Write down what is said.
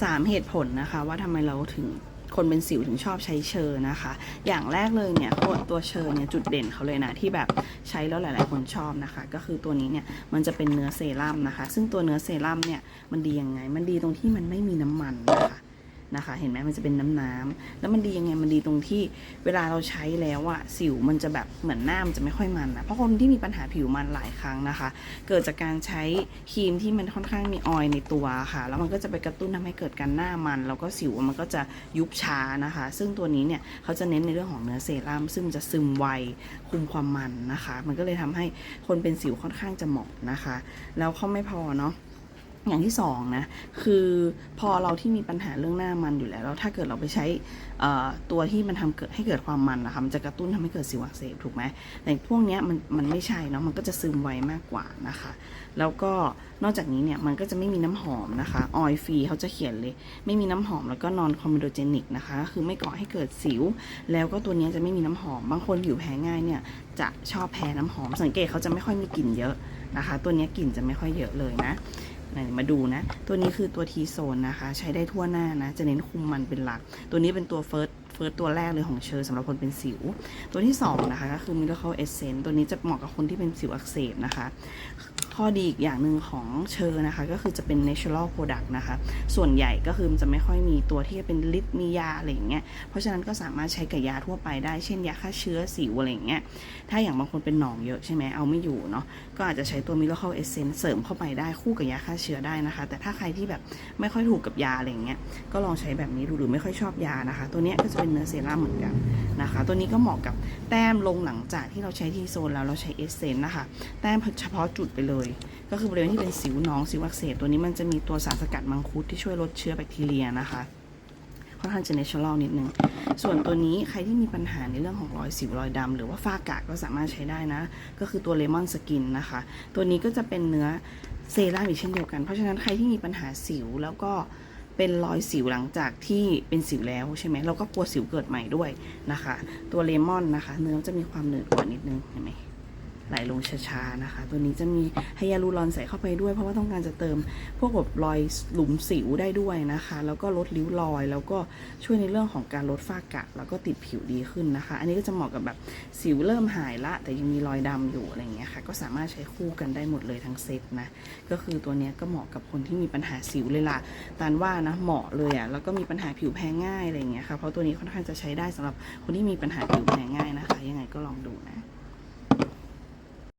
สามเหตุผลนะคะ ว่าทำไมเราถึงคนเป็นสิวถึงชอบใช้เชอร์นะคะ อย่างแรกเลยเนี่ยตัวเชอร์เนี่ยจุดเด่นเขาเลยนะที่แบบใช้แล้วหลาย ๆ คนชอบนะคะ ก็คือตัวนี้เนี่ยมันจะเป็นเนื้อเซรั่มนะคะ ซึ่งตัวเนื้อเซรั่มเนี่ยมันดียังไง มันดีตรงที่มันไม่มีน้ำมันนะ นะคะ เห็นไหมมันจะเป็นน้ำน้ำๆแล้วมันดียังไงมันดีตรงที่เวลาเราใช้แล้วอะสิวมันจะแบบเหมือนหน้ามันจะไม่ค่อยมันนะเพราะคนที่มีปัญหาผิวมันหลายครั้งนะคะ เกิดจากการใช้ครีมที่มันค่อนข้างมีออยล์ในตัวค่ะ แล้วมันก็จะไปกระตุ้นทำให้เกิดการหน้ามัน แล้วก็สิวมันก็จะยุบช้านะคะ ซึ่งตัวนี้เนี่ยเขาจะเน้นในเรื่องของเนื้อเซรั่มซึ่งมันจะซึมไวคุมความมันนะคะ มันก็เลยทำให้คนเป็นสิวค่อนข้างจะเหมาะนะคะ แล้วเขาไม่พอเนาะ อย่างที่สองนะคือพอเราที่มีปัญหาเรื่องหน้ามันอยู่แล้วแล้วถ้าเกิดเราไปใช้ตัวที่มันทำเกิดให้เกิดความมันนะคะมันจะกระตุ้นทำให้เกิดสิวอักเสบถูกไหมแต่พวกนี้มันมันไม่ใช่เนาะมันก็จะซึมไวมากกว่านะคะ แล้วก็นอกจากนี้เนี่ยมันก็จะไม่มีน้ำหอมนะคะออยฟรีเขาจะเขียนเลย ไม่มีน้ำหอมแล้วก็นอนคอม e โดเจนิกนะคะก็คือไม่ก่อให้เกิดสิว แล้วก็ตัวนี้จะไม่มีน้ำหอม บางคนผิวแพ้ง่ายเนี่ยจะชอบแพ้น้ำหอม สังเกตเขาจะไม่ค่อยมีกลิ่นเยอะนะคะ ตัวนี้กลิ่นจะไม่ค่อยเยอะเลยนะ มาดูนะ ตัวนี้คือตัวทีโซนนะคะ ใช้ได้ทั่วหน้านะ จะเน้นคุมมันเป็นหลัก ตัวนี้เป็นตัวเฟิร์สเฟิร์สตัวแรกเลยของเชอร์สำหรับคนเป็นสิว ตัวที่สองนะคะ ก็คือ Miracle Essence ตัวนี้จะเหมาะกับคนที่เป็นสิวอักเสบนะคะ ข้อดีอีกอย่างหนึ่งของเชอร์นะคะ ก็คือจะเป็น natural product นะคะ ส่วนใหญ่ก็คือมันจะไม่ค่อยมีตัวที่เป็นฤทธิ์มียาอะไรอย่างเงี้ยเพราะฉะนั้นก็สามารถใช้กับยาทั่วไปได้เช่นยาฆ่าเชื้อสิวอะไรอย่างเงี้ยถ้าอย่างบางคนเป็นหนองเยอะใช่ไหมเอาไม่อยู่เนาะก็อาจจะใช้ตัว Miracle Essence เสริมเข้าไปได้คู่กับยาฆ่าเชื้อได้นะคะ แต่ถ้าใครที่แบบไม่ค่อยถูกกับยาอะไรอย่างเงี้ยก็ลองใช้แบบนี้ดูหรือไม่ค่อยชอบยานะคะ ตัวนี้ก็จะเป็นเนื้อเซรั่มเหมือนกันนะคะ ตัวนี้ก็เหมาะกับแต้มลงหลังจากที่เราใช้ทีโซนแล้วเราใช้เอเซนนะคะแต้มเฉพาะจุดไปเลยก็คือบริเวณที่เป็นสิวหนองสิวอักเสบตัวนี้มันจะมีตัวสารสกัดมังคุดที่ช่วยลดเชื้อแบคทีเรียนะคะค่อนข้างจะเนเชอรัลนิดนึง ส่วนตัวนี้ใครที่มีปัญหาในเรื่องของรอยสิวรอยดำหรือว่าฝ้ากระก็สามารถใช้ได้นะ ก็คือตัวเลมอนสกินนะคะ ตัวนี้ก็จะเป็นเนื้อเซรั่มอีกเช่นเดียวกัน เพราะฉะนั้นใครที่มีปัญหาสิวแล้วก็เป็นรอยสิวหลังจากที่เป็นสิวแล้วใช่ไหมเราก็กลัวสิวเกิดใหม่ด้วยนะคะ ตัวเลมอนนะคะ เนื้อจะมีความหนืดกว่านิดนึงเห็นไหม ไหลลงช้าๆนะคะ ตัวนี้จะมีไฮยาลูรอนใส่เข้าไปด้วย เพราะว่าต้องการจะเติมพวกแบบรอยหลุมสิวได้ด้วยนะคะ แล้วก็ลดริ้วรอย แล้วก็ช่วยในเรื่องของการลดฝ้ากระแล้วก็ติดผิวดีขึ้นนะคะ อันนี้ก็จะเหมาะกับแบบสิวเริ่มหายละ แต่ยังมีรอยดำอยู่อะไรเงี้ยค่ะ ก็สามารถใช้คู่กันได้หมดเลยทั้งเซตนะ ก็คือตัวนี้ก็เหมาะกับคนที่มีปัญหาสิวเลยล่ะตานว่านะเหมาะเลยอะ่ะ แล้วก็มีปัญหาผิวแพ้ง่ายอะไรเงี้ยค่ะ เพราะตัวนี้ค่อนข้างจะใช้ได้สำหรับคนที่มีปัญหาผิวแพ้ง่ายนะคะ ยังไงก็ลองดูนะ